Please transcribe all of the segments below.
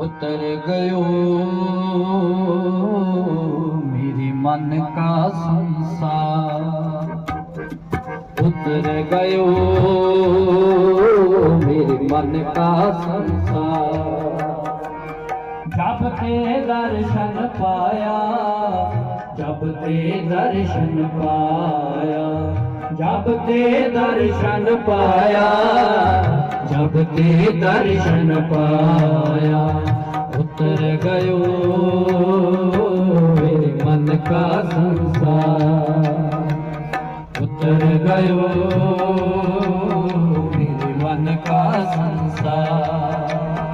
ਉਤਰ ਗਇਓ। ਮੇਰੇ ਮਨ ਕਾ ਸੰਸਾਰ। ਉਤਰ ਗਇਓ। ਮੇਰੇ ਮਨ ਕਾ ਸੰਸਾਰ। ਜਬ ਤੇ ਦਰਸ਼ਨ ਪਾਇਆ, ਜਬ ਤੇ ਦਰਸ਼ਨ ਪਾਇਆ ਜਬ ਤੇ ਦਰਸ਼ਨ ਪਾਇਆ, ਜਬ ਤੇ ਦਰਸ਼ਨ ਪਾਇਆ, ਉਤਰ ਗਇਓ ਮੇਰੇ ਮਨ ਕਾ ਸੰਸਾਰ। ਉਤਰ ਗਇਓ ਮਨ ਕਾ ਸੰਸਾਰ।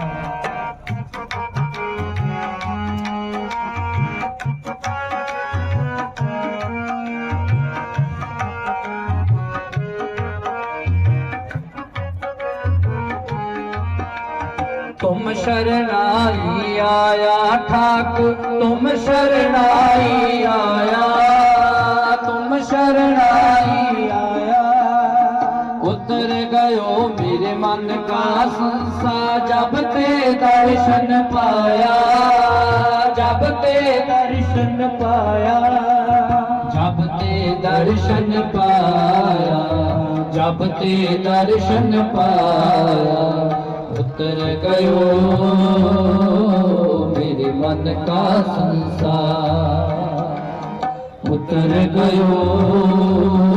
ਤੁਮ ਸ਼ਰਨਾਈ ਆਇਆ ਠਾਕੁਰ ਤੁਮ ਸ਼ਰਨਾਈ ਆਇਆ ਤੁਮ ਸ਼ਰਨਾਈ ਆਇਆ ਉਤਰ ਗਇਓ ਮੇਰੇ ਮਨ ਕਾ ਸੰਸਾ ਜਬ ਤੇ ਦਰਸ਼ਨ ਪਾਇਆ ਜਬ ਤੇ ਦਰਸ਼ਨ ਪਾਇਆ ਜਬ ਤੇ ਦਰਸ਼ਨ ਪਾਇਆ ਜਬ ਤੇ ਦਰਸ਼ਨ ਪਾਇਆ पुत्र गयो मेरे मन का संसार। पुत्र गयो